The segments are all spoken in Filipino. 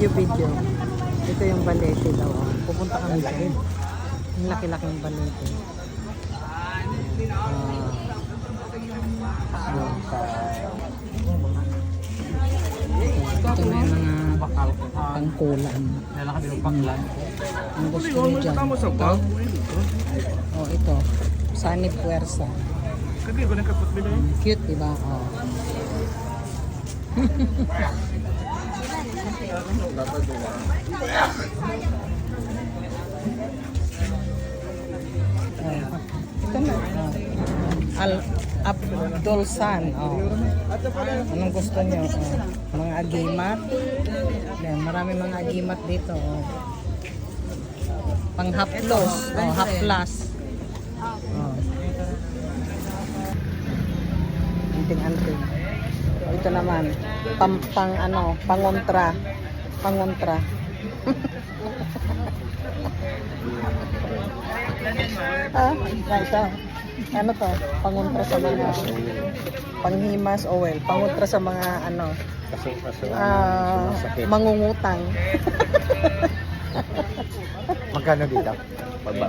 Video-video. Ito yung balete daw. Pupunta kami dyan. Yung laki-laking balete. Ah. Ito na yung mga pangkulan. Panglan. Ang gusto nyo dyan. Ito. Oh, ito. Sunny Puersa. Cute, di ba? Oh. Ito na. Al Abdul San. Oh. Anong gusto niyo? Oh. Mga agimat. Yan, marami mga agimat dito. Oh. Pang haplos. Oh, haplas. Oh. Anting-anting. Ito naman, pang, pang ano, pangontra. Pangontra. ah, ito. Ano to? Pangontra sa mga panghimas o well, pangontra sa mga ano, ah, mangungutang. Magkano dito? Baba.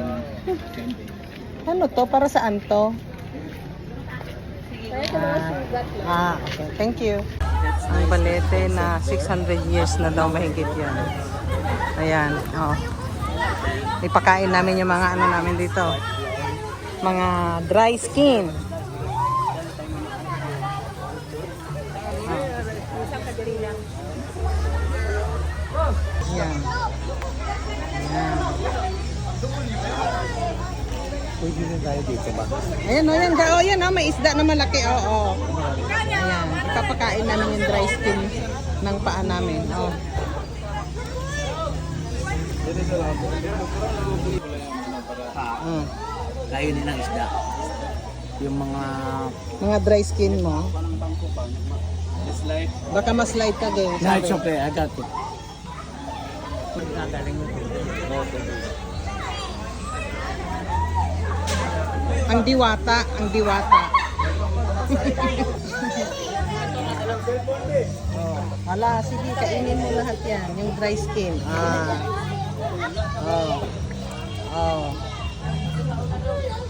Ano to? Para saan to? Ah, ah, okay. Thank you. Ang balete na 600 years na daw mahigit yan. Ayan, oh. Ipakain namin yung mga ano namin dito. Mga dry skin. Oh. Yan. Yan. Pwede na tayo dito ba? Ayan o, yan. Oh, yan oh, may isda na malaki. Oo. Oh, Ayan. Kapakain namin yung dry skin ng paa namin. Oh. Mm. Kayo din ng isda. Yung mga... Mga dry skin mo. Slide. Baka ma-slide ka din. No, it's okay. I got it. Ang diwata, ang diwata. oh. Hala, sige, kainin mo lahat yan. Yung dry skin. Ah. Oh. Oh.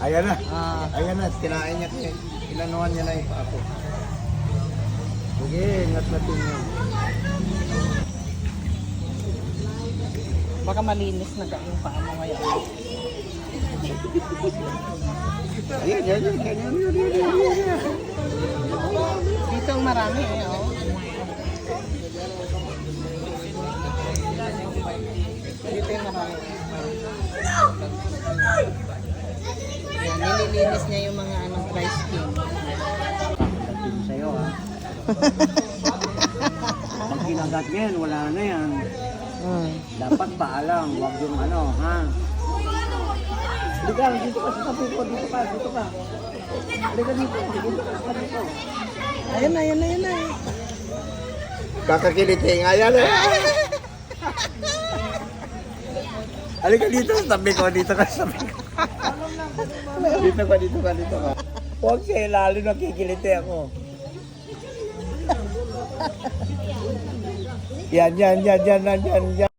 Ayan na. Ah. Ayan na. Kinain niya. Inanuhan niya na yung ako. Sige, ingat natin yun. Baka malinis na ka yung paa mo ngayon. Ayan, yan, yan, yan, yan, yan, yan, yan, yan. Dito marami eh, oh. Dito yung marami. Yan, nililinis niya yung mga anong dry skin. Pagdating sa'yo, ha? Pag kinagat yan, wala na yan. Mm. Dapat paalam, huwag yung ano, ha? Halika, dito ka sa tabi ko, dito ka, dito ka. Halika dito, dito ka sa tabi ko. Ayun na, ayun na, ayun na. Kakakiliting, ayan eh. Halika dito sa tabi ko, dito ka sa tabi ko. dito ka, dito ka, dito ka. Huwag siya ilalim, nakikiliti ako. Yan, yan, yan, yan, yan, yan, yan.